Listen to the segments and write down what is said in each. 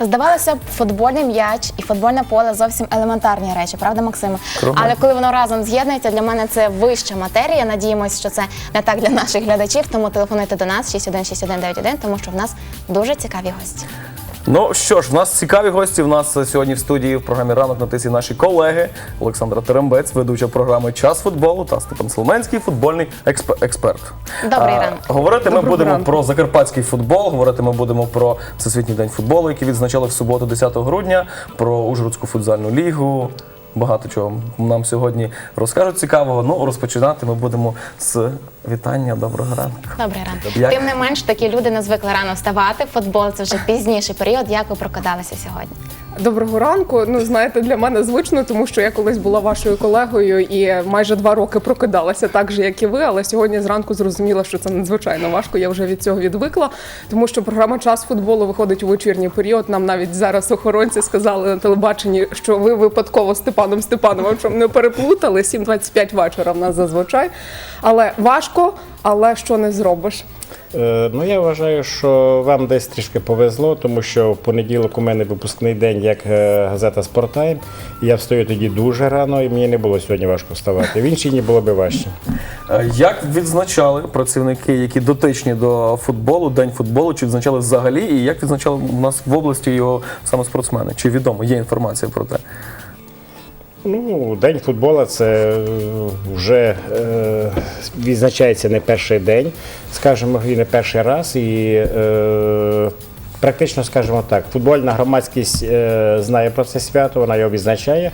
Здавалося б, футбольний м'яч і футбольне поле зовсім елементарні речі, правда, Максиме? Кругом. Але коли воно разом з'єднується, для мене це вища матерія. Надіємося, що це не так для наших глядачів. Тому телефонуйте до нас 616191, тому що в нас дуже цікаві гості. Ну що ж, в нас цікаві гості. В нас сьогодні в студії в програмі Ранок на тисі наші колеги Олександра Терембець, ведуча програми Час футболу та Степан Соломенський, футбольний експ- експерт. Добрий ранок. Говорити ми Доброго будемо ранку. про закарпатський футбол. Говорити ми будемо про Всесвітній день футболу, який відзначали в суботу, 10 грудня, про Ужгородську футзальну лігу. Багато чого нам сьогодні розкажуть цікавого. Ну розпочинати ми будемо з вітання. Доброго ранку. Добрий ранок. Як- Тим не менш, такі люди не звикли рано вставати. Футбол це вже пізніший період. Як ви прокидалися сьогодні? Доброго ранку. Ну знаєте, для мене звично, тому що я колись була вашою колегою і майже два роки прокидалася так же, як і ви. Але сьогодні зранку зрозуміла, що це надзвичайно важко. Я вже від цього відвикла, тому що програма час футболу виходить у вечірній період. Нам навіть зараз охоронці сказали на телебаченні, що ви випадково Степаном Степановичем не переплутали. 7.25 вечора в нас зазвичай. Але важко, але що не зробиш. Е, Ну, я вважаю, що вам десь трішки повезло, тому що в понеділок у мене випускний день як е, газета Спорттайм. І Я встаю тоді дуже рано, і мені не було сьогодні важко вставати. В інші дні було б важче. Е, Як відзначали працівники, які дотичні до футболу, день футболу, чи відзначали взагалі, і як відзначали у нас в області його саме спортсмени? Чи відомо є інформація про те? Ну, день футболу це е, вже е, відзначається не перший день, скажімо, і не перший раз. І е, практично, скажімо так, футбольна громадськість е, знає про це свято, вона його відзначає.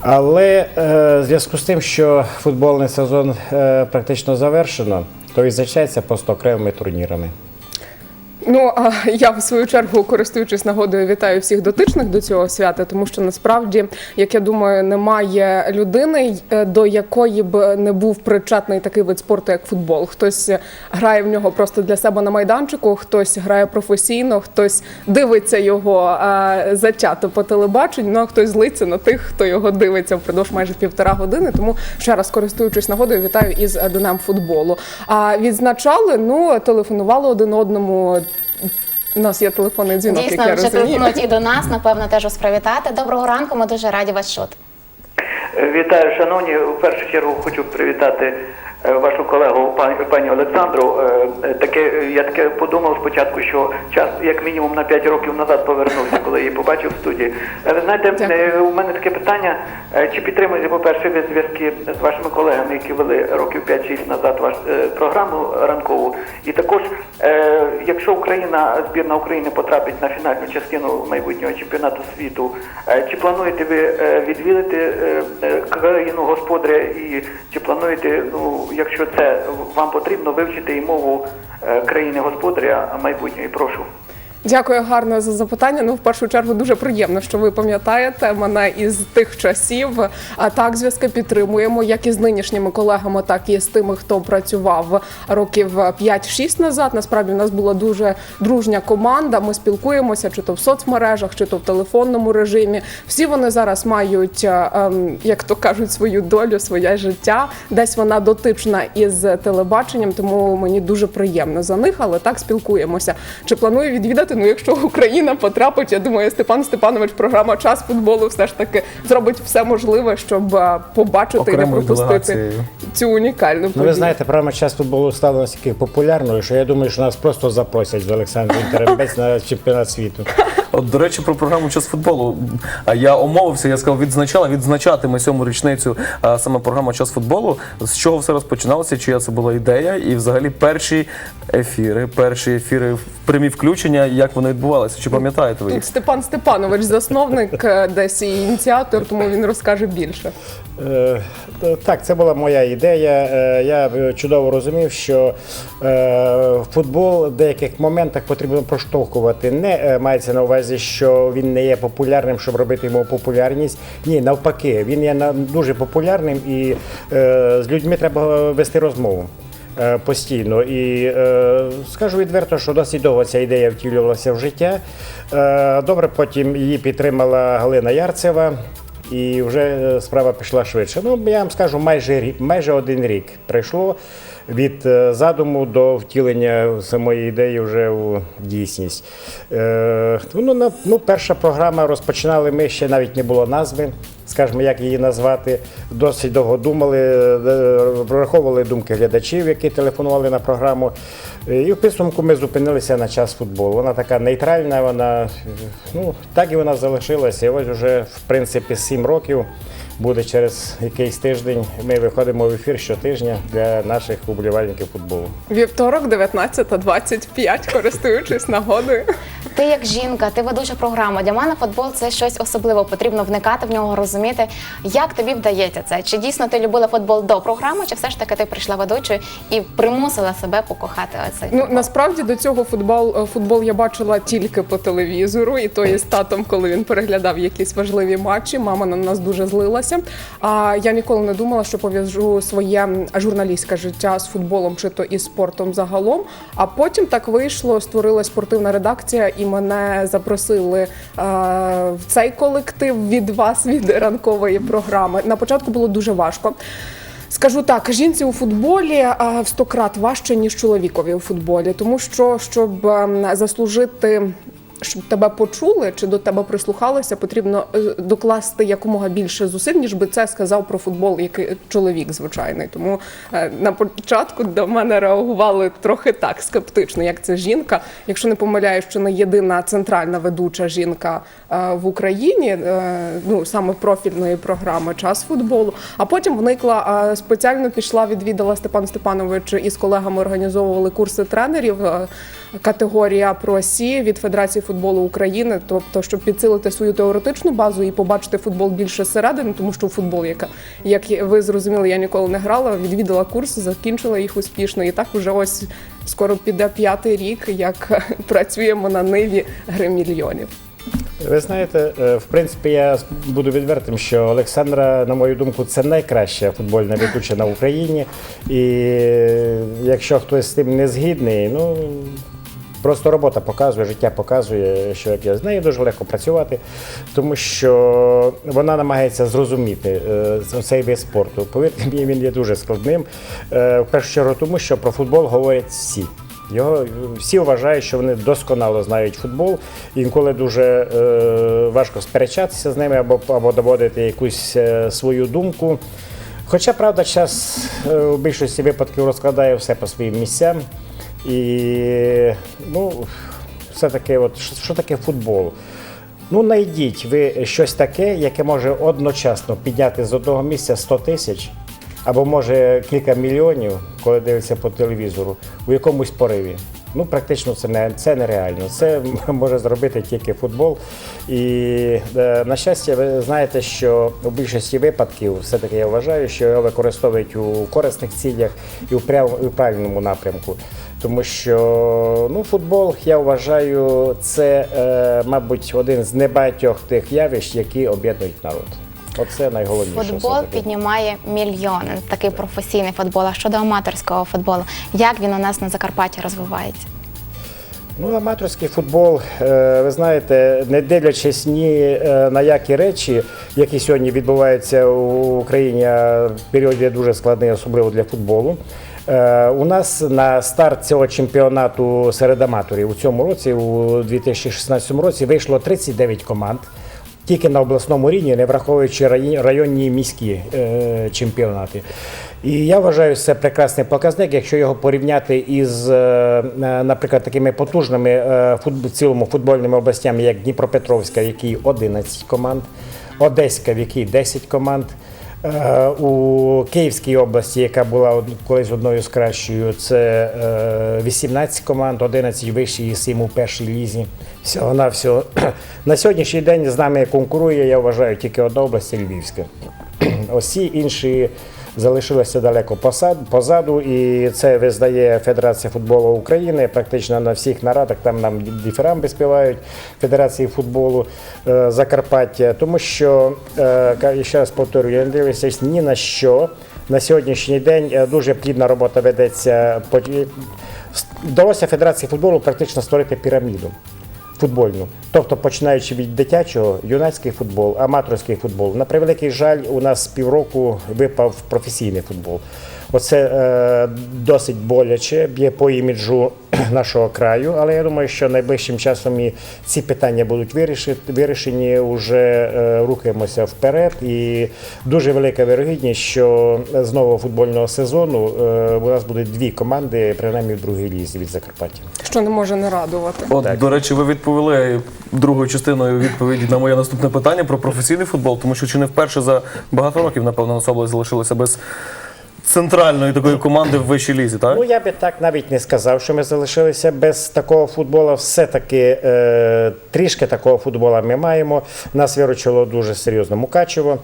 Але е, зв'язку з тим, що футбольний сезон е, практично завершено, то відзначається просто окремими турнірами. Ну а я в свою чергу, користуючись нагодою, вітаю всіх дотичних до цього свята, тому що насправді, як я думаю, немає людини, е, до якої б не був причетний такий вид спорту, як футбол. Хтось грає в нього просто для себе на майданчику, хтось грає професійно, хтось дивиться його е, затято по телебаченню. Ну а хтось злиться на тих, хто його дивиться впродовж майже півтора години. Тому ще раз користуючись нагодою, вітаю із е, днем футболу. А відзначали, ну телефонували один одному. У нас є телефонний дзвінок, як Дійсно, я вже розумію. телефонують і до нас, напевно, теж вас привітати. Доброго ранку, ми дуже раді вас чути. Вітаю, шановні. У першу чергу хочу привітати вашу колегу пані, пані Олександру. Е, е, Таке е, я таке подумав спочатку, що час як мінімум на 5 років назад повернувся, коли її побачив в студії. Е, Ви знаєте, Дякую. е, у мене таке питання: Е, чи підтримуєте, по-перше, ви зв'язки з вашими колегами, які вели років 5-6 назад ваш е, програму ранкову? І також, е, якщо Україна, збірна України потрапить на фінальну частину майбутнього чемпіонату світу, е, чи плануєте ви е, відвідати е, е, країну господаря і чи плануєте, ну якщо це вам потрібно, вивчити і мову е, країни господаря майбутньої? Прошу. Дякую гарно за запитання. Ну, в першу чергу, дуже приємно, що ви пам'ятаєте мене із тих часів. А так, зв'язки підтримуємо як із нинішніми колегами, так і з тими, хто працював років 5-6 назад. Насправді, в нас була дуже дружня команда. Ми спілкуємося, чи то в соцмережах, чи то в телефонному режимі. Всі вони зараз мають, е, ем, як то кажуть, свою долю, своє життя. Десь вона дотична із телебаченням, тому мені дуже приємно за них, але так спілкуємося. Чи планую відвідати? Ну, якщо Україна потрапить, я думаю, Степан Степанович, програма час футболу все ж таки зробить все можливе, щоб е, побачити і не пропустити делегацією. цю унікальну Ну, ви знаєте, програма час футболу стала настільки популярною, що я думаю, що нас просто запросять з Олександром Теребець на чемпіонат світу. От, до речі, про програму час футболу. А Я омовився, я сказав, відзначала, відзначатиме сьому річницю а, саме програма час футболу. З чого все розпочиналося, чия це була ідея, і взагалі перші ефіри, перші ефіри в прямі включення, як вони відбувалися? Чи пам'ятаєте ви їх? Тут Степан Степанович, засновник е, десь і ініціатор, тому він розкаже більше. Е, Так, це була моя ідея. Е, Я е, чудово розумів, що е, футбол в деяких моментах потрібно проштовхувати. Не е, мається на увазі, що він не є популярним, щоб робити йому популярність. Ні, навпаки, він є дуже популярним і е, з людьми треба вести розмову. е, Постійно і е, скажу відверто, що досить довго ця ідея втілювалася в життя. Е, добре, потім її підтримала Галина Ярцева. і вже е, справа пішла швидше. Ну, я вам скажу, майже майже один рік пройшло від е, задуму до втілення самої ідеї вже у дійсність. Е, ну, ну, перша програма розпочинали ми ще навіть не було назви, скажімо, як її назвати. Досить довго думали, е, враховували думки глядачів, які телефонували на програму. І в підсумку ми зупинилися на час футболу. Вона така нейтральна, вона ну, так і вона залишилася. І ось вже, в принципі, сім років буде через якийсь тиждень. Ми виходимо в ефір щотижня для наших уболівальників футболу. Вівторок, 19.25, користуючись нагодою. Ти як жінка, ти ведуча програма. Для мене футбол це щось особливе. Потрібно вникати в нього, розуміти. Як тобі вдається це? Чи дійсно ти любила футбол до програми, чи все ж таки ти прийшла ведучою і примусила себе покохати цей Ну насправді до цього футбол, е, футбол я бачила тільки по телевізору, і то є з татом, коли він переглядав якісь важливі матчі. Мама на нас дуже злилася. А я ніколи не думала, що пов'яжу своє журналістське життя з футболом чи то із спортом загалом. А потім так вийшло, створила спортивна редакція, і мене запросили е, в цей колектив від вас, від ранкової програми. На початку було дуже важко. Скажу так, жінці у футболі а, в сто крат важче ніж чоловікові у футболі, тому що щоб ем, заслужити. Щоб тебе почули чи до тебе прислухалися, потрібно е, докласти якомога більше зусиль, ніж би це сказав про футбол, який чоловік звичайний. Тому е, на початку до мене реагували трохи так скептично, як це жінка. Якщо не помиляюсь, що не єдина центральна ведуча жінка е, в Україні, ну саме профільної програми час футболу. А потім вникла спеціально пішла, відвідала Степан Степанович і з колегами організовували курси тренерів. Категорія про Сі від Федерації футболу України, тобто, щоб підсилити свою теоретичну базу і побачити футбол більше зсередини, тому що футбол, яка як ви зрозуміли, я ніколи не грала. Відвідала курси, закінчила їх успішно, і так уже ось скоро піде п'ятий рік, як працюємо на ниві гри мільйонів. Ви знаєте, е, в принципі, я буду відвертим, що Олександра, на мою думку, це найкраща футбольна ведуча на Україні. І якщо хтось з тим не згідний, ну. Просто робота показує, життя показує, що як я з нею дуже легко працювати, тому що вона намагається зрозуміти е, цей вид спорту. Повірте мені, він є дуже складним. Е, в першу чергу, тому що про футбол говорять всі. Його всі вважають, що вони досконало знають футбол. Інколи дуже е, важко сперечатися з ними або, або доводити якусь е, свою думку. Хоча, правда, час е, у більшості випадків розкладає все по своїм місцям. І ну, все-таки, от, що, що таке футбол? Ну, знайдіть ви щось таке, яке може одночасно підняти з одного місця 100 тисяч, або може кілька мільйонів, коли дивиться по телевізору, у якомусь пориві. Ну, практично це не це нереально. Це може зробити тільки футбол. І е, на щастя, ви знаєте, що у більшості випадків все-таки я вважаю, що його використовують у корисних цілях і у у правильному напрямку. Тому що ну, футбол, я вважаю, це, е, мабуть, один з небагатьох тих явищ, які об'єднують народ. Оце найголовніше. Футбол піднімає мільйони. Такий професійний футбол. А щодо аматорського футболу, як він у нас на Закарпатті розвивається? Ну, аматорський футбол, е, ви знаєте, не дивлячись ні е, на які речі, які сьогодні відбуваються у Україні, період є дуже складний, особливо для футболу. Е, У нас на старт цього чемпіонату серед аматорів у цьому році, у 2016 році, вийшло 39 команд. Тільки на обласному рівні, не враховуючи районні міські е, чемпіонати. І я вважаю, це прекрасний показник, якщо його порівняти із, е, наприклад, такими потужними е, футб- цілому футбольними областями, як Дніпропетровська, в якій 11 команд, Одеська, в якій 10 команд. Е, У Київській області, яка була колись одною з кращою, це е, 18 команд, 11 вищі і 7 у першій лізі. Всього на всього. На сьогоднішній день з нами конкурує, я вважаю, тільки одна область Львівська. Усі інші залишилися далеко позаду, і це визнає Федерація футболу України. Практично на всіх нарадах там нам дифірамби співають Федерації футболу е, Закарпаття. Тому що, е, ще раз повторюю, я не дивлюся ні на що. На сьогоднішній день е, дуже плідна робота ведеться. Вдалося Федерації футболу практично створити піраміду. Футбольну. Тобто, починаючи від дитячого, юнацький футбол, аматорський футбол. На превеликий жаль, у нас півроку випав професійний футбол. Оце е, досить боляче, б'є по іміджу нашого краю, але я думаю, що найближчим часом і ці питання будуть виріши- вирішені. Уже е, рухаємося вперед. І дуже велика вірогідність, що з нового футбольного сезону е, у нас будуть дві команди, принаймні в другій лізі від Закарпаття. Що не може не радувати. От, Так. до речі, ви відповіли другою частиною відповіді на моє наступне питання про професійний футбол, тому що чи не вперше за багато років, напевно, наша область залишилася без центральної такої команди в вищій лізі, так? Ну я би так навіть не сказав, що ми залишилися без такого футболу. Все-таки е, трішки такого футболу ми маємо. Нас виручило дуже серйозно Мукачево.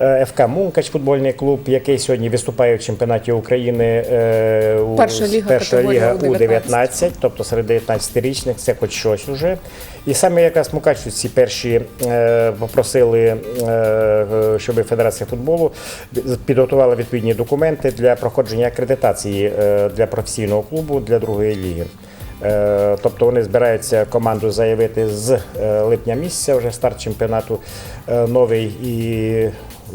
Е, ФК Мункач, футбольний клуб, який сьогодні виступає в чемпіонаті України. Е, у- Перша ліга, перша ліга U19. У-19, тобто серед 19-річних, це хоч щось уже. І саме якраз Мукачівці перші е, попросили, е, щоб Федерація футболу підготувала відповідні документи для проходження акредитації е, для професійного клубу для другої ліги. Е, Тобто вони збираються команду заявити з е, липня місяця, вже старт чемпіонату новий, і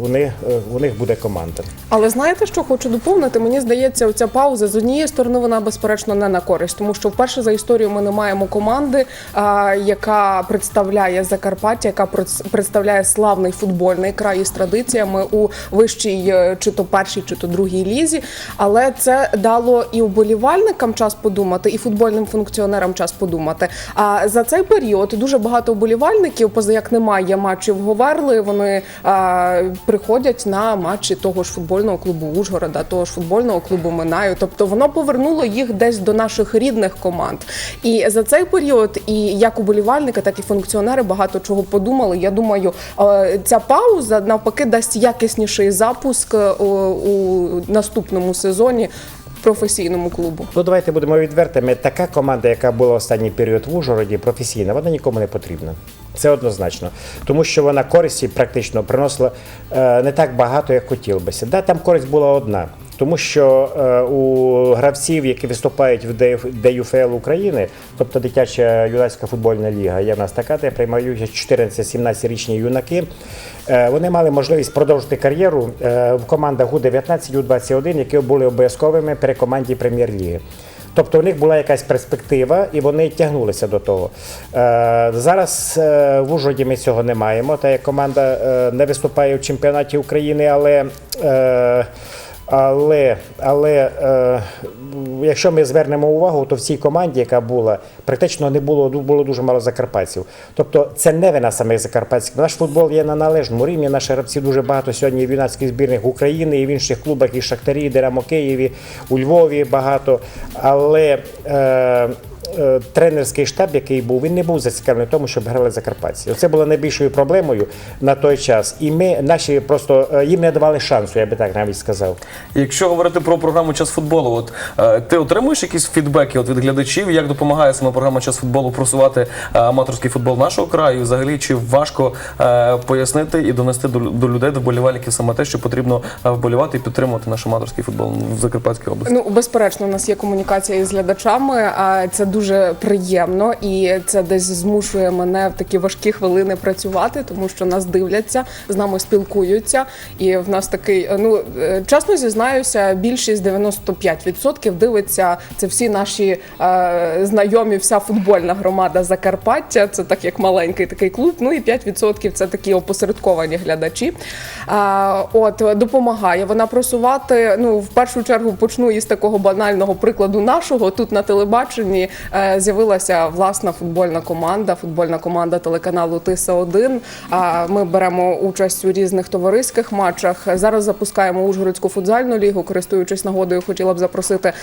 них, е, у них буде команда. Але знаєте, що хочу доповнити? Мені здається, оця пауза з однієї сторони вона безперечно не на користь, тому що вперше за історію ми не маємо команди, яка представляє Закарпаття, яка представляє славний футбольний край із традиціями у вищій е, чи то першій, чи то другій лізі. Але це дало і вболівальникам час подумати, і футбольним функціонерам час подумати. А за цей період дуже багато вболівальників, поза як немає матчів Говерли, вони приходять на матчі того ж футбольного клубу Ужгорода, того ж футбольного клубу Минаю. Тобто воно повернуло їх десь до наших рідних команд. І за цей період, і як уболівальники, так і функціонери багато чого подумали. Я думаю, е, ця пауза навпаки дасть якісніший запуск е, у, у наступному сезоні професійному клубу. Ну, давайте будемо відвертими. Така команда, яка була останній період в Ужгороді, професійна, вона нікому не потрібна. Це однозначно. Тому що вона користі практично приносила е, не так багато, як хотілося. Да, там користь була одна. Тому що е, у гравців, які виступають в ДЮФЛ України, тобто дитяча юнацька футбольна ліга, є в нас така, де приймають 14-17-річні юнаки. Е, вони мали можливість продовжити кар'єру е, в командах У-19, У-21, які були обов'язковими при команді прем'єр-ліги. Тобто у них була якась перспектива, і вони тягнулися до того. Е, зараз в Ужгороді ми цього не маємо. Та як команда не виступає в чемпіонаті України, але. Але, але е, якщо ми звернемо увагу, то в цій команді, яка була, практично не було, було дуже мало закарпатців. Тобто це не вина самих закарпатських. Наш футбол є на належному рівні. Наші гравці дуже багато сьогодні в юнацьких збірних України і в інших клубах, і Шахтарі, і Динамо Києві, у Львові багато. Але е, тренерський штаб, який був, він не був зацікавлений в тому, щоб грали закарпатці. Це було найбільшою проблемою на той час. І ми наші просто е, їм не давали шансу, я би так навіть сказав. Якщо говорити про програму Час футболу, от е, ти отримуєш якісь фідбеки от від глядачів, як допомагає саме програма Час футболу просувати е, аматорський футбол нашого краю? І Взагалі, чи важко е, пояснити і донести до, людей, до вболівальників саме те, що потрібно е, вболівати і підтримувати наш аматорський футбол в Закарпатській області? Ну, безперечно, у нас є комунікація із глядачами, а це дуже приємно, і це десь змушує мене в такі важкі хвилини працювати, тому що нас дивляться, з нами спілкуються. І в нас такий, е, ну е, чесно зізнаюся, більшість 95% дивиться це всі наші е, знайомі, вся футбольна громада Закарпаття. Це так як маленький такий клуб. Ну і 5% це такі опосередковані глядачі. А, от допомагає вона просувати. Ну, в першу чергу почну із такого банального прикладу нашого. Тут на телебаченні е, з'явилася власна футбольна команда, футбольна команда телеканалу Тиса 1 А ми беремо участь у різних товариських матчах. Зараз запускаємо Ужгородську футзальну лігу. Користуючись нагодою, хотіла б запросити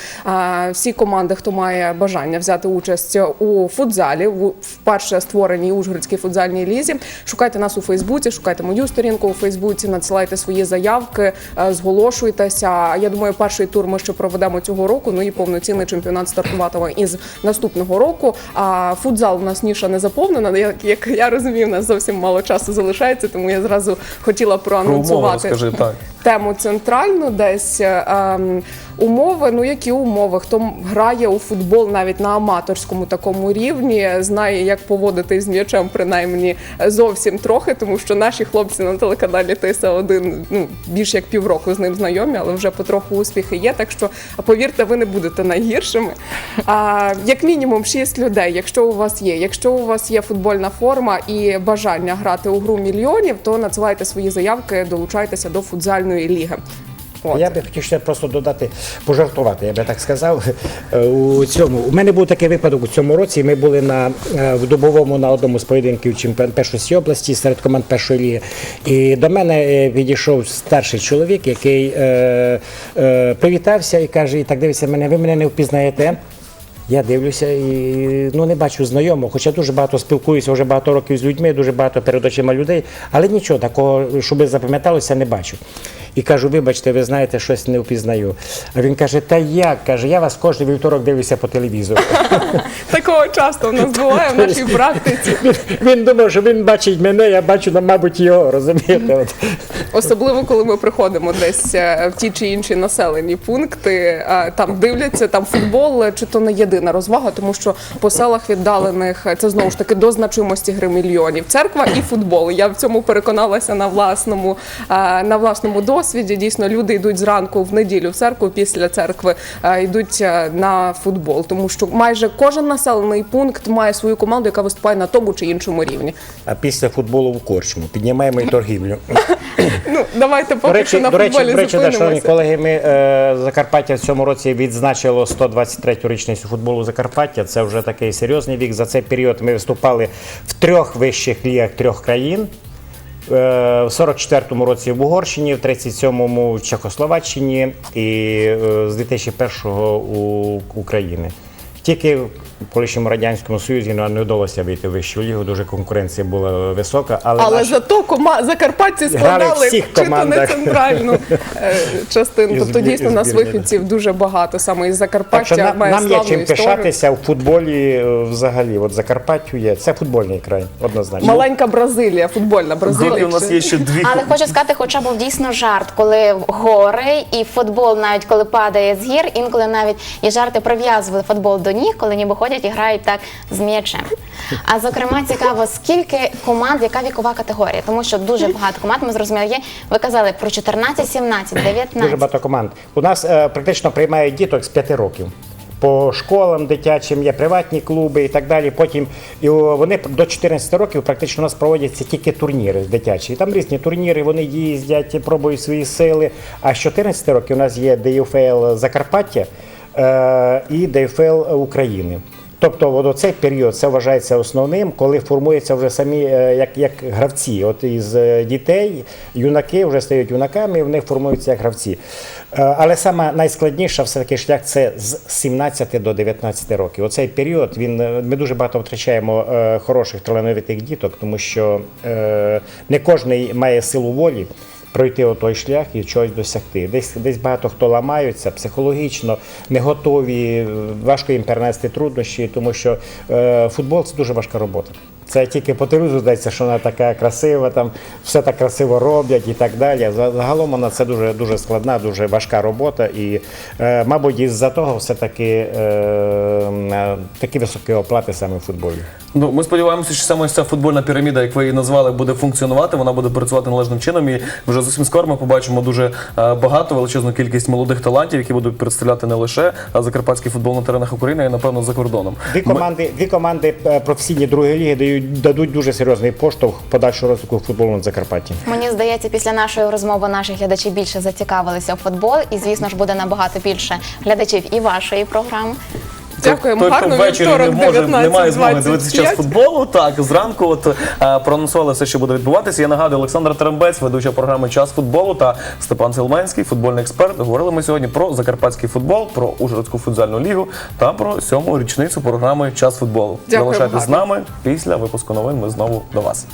всі команди, хто має бажання взяти участь у футзалі, вперше створеній Ужгородській футзальній лізі. Шукайте нас у Фейсбуці, шукайте мою сторінку у Фейсбуці, надсилайте свої заявки, е, зголошуйтеся. Я думаю, перший тур ми ще проведемо цього року. Ну і повноцінний чемпіонат стартуватиме із наступного року. А футзал у нас ніша не заповнена. Як, як я розумію, у нас зовсім мало часу залишається, тому я зразу хотіла Про умови проанонсувати. розкажи так. Тему центральну, десь е, ем, умови. Ну які умови? Хто грає у футбол навіть на аматорському такому рівні, знає, як поводитись з м'ячем, принаймні зовсім трохи, тому що наші хлопці на телеканалі Тиса 1 ну більш як півроку з ним знайомі, але вже потроху успіхи є. Так що повірте, ви не будете найгіршими. А, як мінімум, шість людей. Якщо у вас є, якщо у вас є футбольна форма і бажання грати у гру мільйонів, то надсилайте свої заявки, долучайтеся до футзальної ліги. От. Я би хотів ще просто додати, пожартувати, я би так сказав. Е, У цьому у мене був такий випадок у цьому році. Ми були на е, в Дубовому на одному з поєдинків чемпіон першості області серед команд першої ліги. І до мене е, підійшов старший чоловік, який е, е, привітався і каже: і так дивиться мене, ви мене не впізнаєте. Я дивлюся і ну не бачу знайомого, хоча дуже багато спілкуюся вже багато років з людьми, дуже багато перед очима людей, але нічого такого, щоб запам'яталося, не бачу. І кажу, вибачте, ви знаєте, щось не впізнаю. А він каже: Та як? каже, я вас кожен вівторок дивлюся по телевізору. Такого часто в нас буває в нашій практиці. Він, він думав, що він бачить мене, я бачу, ну, мабуть, його, розумієте? От. Особливо, коли ми приходимо десь е, в ті чи інші населені пункти, там дивляться там футбол, е, чи то не єдина розвага, тому що по селах віддалених е, це знову ж таки до значимості гри мільйонів. Церква і футбол. Я в цьому переконалася на власному е, на власному досвіді. Дійсно, люди йдуть зранку в неділю в церкву, після церкви е, йдуть е, на футбол, тому що майже кожен населений пункт має свою команду, яка виступає на тому чи іншому рівні. А після футболу в корчму піднімаємо і торгівлю. Ну давайте поки що на футболі до речі, шановні колеги, ми е, Закарпаття в цьому році відзначило 123-ю річницю футболу Закарпаття. Це вже такий серйозний вік. За цей період ми виступали в трьох вищих лігах трьох країн. Е, В 44-му році в Угорщині, в 37-му в Чехословаччині і е, з 2001-го у України. Тільки в колишньому радянському союзі нам не вдалося вийти в вищу лігу. Дуже конкуренція була висока, але, Але наші- зато кома... закарпатці складали всіх чи то не центральну е, частину. Тобто збір- дійсно нас вихідців дуже багато саме із Так що Закарпаття нам, має нам є чим історію. пишатися в футболі е, взагалі. От Закарпаттю є. Це футбольний край, однозначно. Маленька Бразилія, футбольна Бразилія. У нас є ще дві Але хочу сказати, хоча був дійсно жарт, коли гори і футбол, навіть коли падає з гір, інколи навіть і жарти прив'язували футбол до ніг, коли ніби ходять і грають так з м'ячем. А зокрема, цікаво, скільки команд, яка вікова категорія, тому що дуже багато команд ми зрозуміли є. Ви казали про 14, 17, 19. Дуже багато команд. У нас е, практично приймають діток з 5 років. По школам дитячим є приватні клуби і так далі. Потім і вони до 14 років практично у нас проводяться тільки турніри дитячі. Там різні турніри, вони їздять, пробують свої сили. А з 14 років у нас є ДЮФЛ Закарпаття е, і ДЮФЛ України. Тобто от цей період це вважається основним, коли формуються вже самі е, як, як гравці. От із е, дітей юнаки вже стають юнаками, і в них формуються як гравці. Е, Але саме найскладніше все-таки шлях це з 17 до 19 років. Оцей період він ми дуже багато втрачаємо хороших талановитих діток, тому що не кожен має силу волі пройти той шлях і чогось досягти. Десь десь багато хто ламаються психологічно, не готові, важко їм перенести труднощі, тому що е, футбол це дуже важка робота. Це тільки по телевізору здається, що вона така красива, там все так красиво роблять і так далі. Загалом вона це дуже дуже складна, дуже важка робота. І, е, мабуть, із-за того все-таки е, е, такі високі оплати саме в футболі. Ну, ми сподіваємося, що саме ця футбольна піраміда, як ви її назвали, буде функціонувати. Вона буде працювати належним чином. І вже зовсім скоро ми побачимо дуже е, багато величезну кількість молодих талантів, які будуть представляти не лише закарпатський футбол на теренах України, а й напевно за кордоном. Дві команди, дві команди е, професійні другої ліги дають дадуть дуже серйозний поштовх подальшого розвитку футболу на Закарпатті. Мені здається, після нашої розмови наші глядачі більше зацікавилися в футбол, і звісно ж буде набагато більше глядачів і вашої програми. Дякуємо. Той, хто ввечері не може, не має змоги дивитися час футболу. Так, зранку от е, проанонсували все, що буде відбуватися. Я нагадую, Олександр Терембець, ведуча програми Час футболу та Степан Силменський, футбольний експерт. Говорили ми сьогодні про закарпатський футбол, про Ужгородську футзальну лігу та про сьому річницю програми Час футболу. Дякуємо, Залишайтесь з нами. Після випуску новин ми знову до вас.